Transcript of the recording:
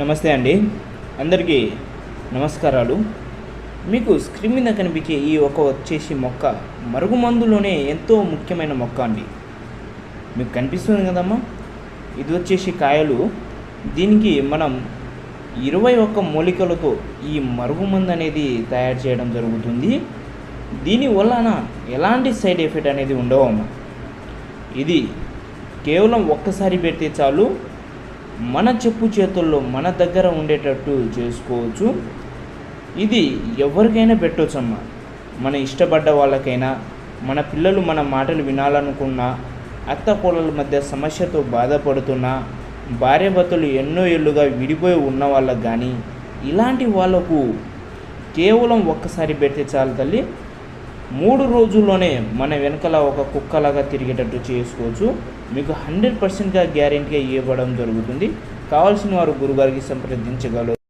నమస్తే అండి. అందరికీ నమస్కారాలు. మీకు స్క్రీన్ మీద కనిపించే ఈ ఒక వచ్చేసి మొక్క మరుగుమందులోనే ఎంతో ముఖ్యమైన మొక్క అండి. మీకు కనిపిస్తుంది కదమ్మా? ఇది వచ్చేసి కాయలు. దీనికి మనం ఇరవై ఒక్క మూలికలతో ఈ మరుగుమందు అనేది తయారు చేయడం జరుగుతుంది. దీని వలన ఎలాంటి సైడ్ ఎఫెక్ట్ అనేది ఉండవమ్మా ఇది కేవలం ఒక్కసారి పెడితే చాలు మన చెప్పు చేతుల్లో మన దగ్గర ఉండేటట్టు చేసుకోవచ్చు. ఇది ఎవరికైనా పెట్టవచ్చమ్మా మన ఇష్టపడ్డ వాళ్ళకైనా మన పిల్లలు మన మాటలు వినాలనుకున్నా అత్త కోడల మధ్య సమస్యతో బాధపడుతున్నా భార్యభర్తలు ఎన్నో ఏళ్ళుగా విడిపోయి ఉన్న వాళ్ళకు కానీ ఇలాంటి వాళ్ళకు కేవలం ఒక్కసారి పెడితే చాలు తల్లి. మూడు రోజుల్లోనే మన వెనకాల ఒక కుక్కలాగా తిరిగేటట్టు చేసుకోవచ్చు. మీకు హండ్రెడ్ పర్సెంట్గా గ్యారెంటీగా ఇవ్వడం జరుగుతుంది. కావాల్సిన వారు గురుగారికి సంప్రదించగలరు.